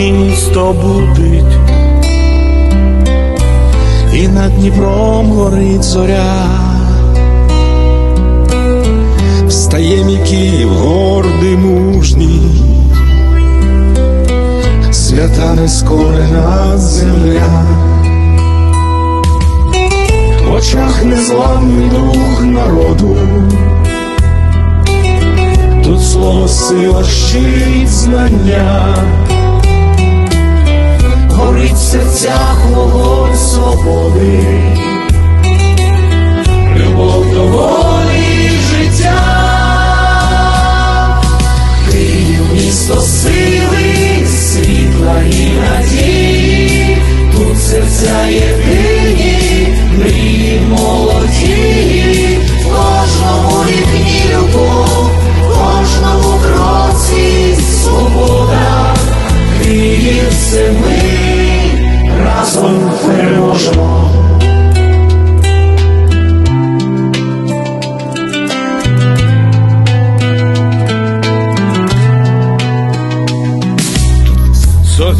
місто будить, і над Дніпром горить зоря, встає мій Київ гордий мужній, свята нескорена земля. В очах незламний дух народу, тут слово сила щить знання, серцях вогонь свободи,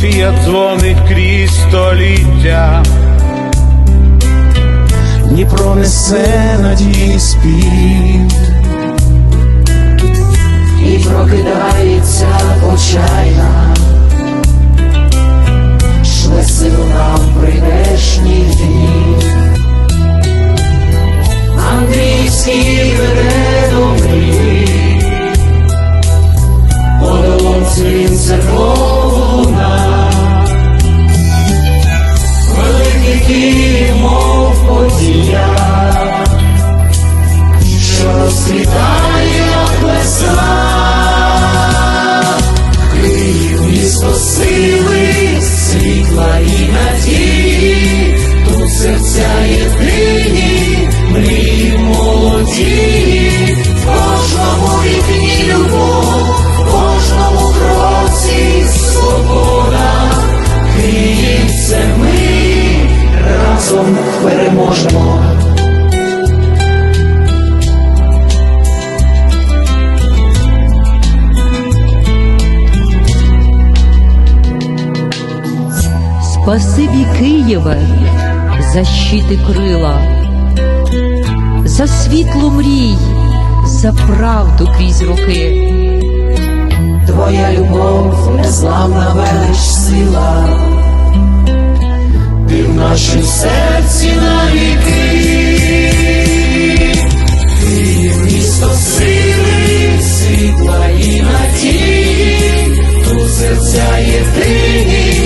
Софія дзвонить крізь століття, Дніпро несе надії спів, Київ, мов подія, що розквітає як. Київ місто сили, світла і надії, тут серця єдині, мрії молоді, Спасибі Києве, за щити крила, за світло мрій, за правду крізь роки. Твоя любов, незламна велич сила, ти в нашім серці навіки, Київ місто сили, світла і надії, тут серця єдині,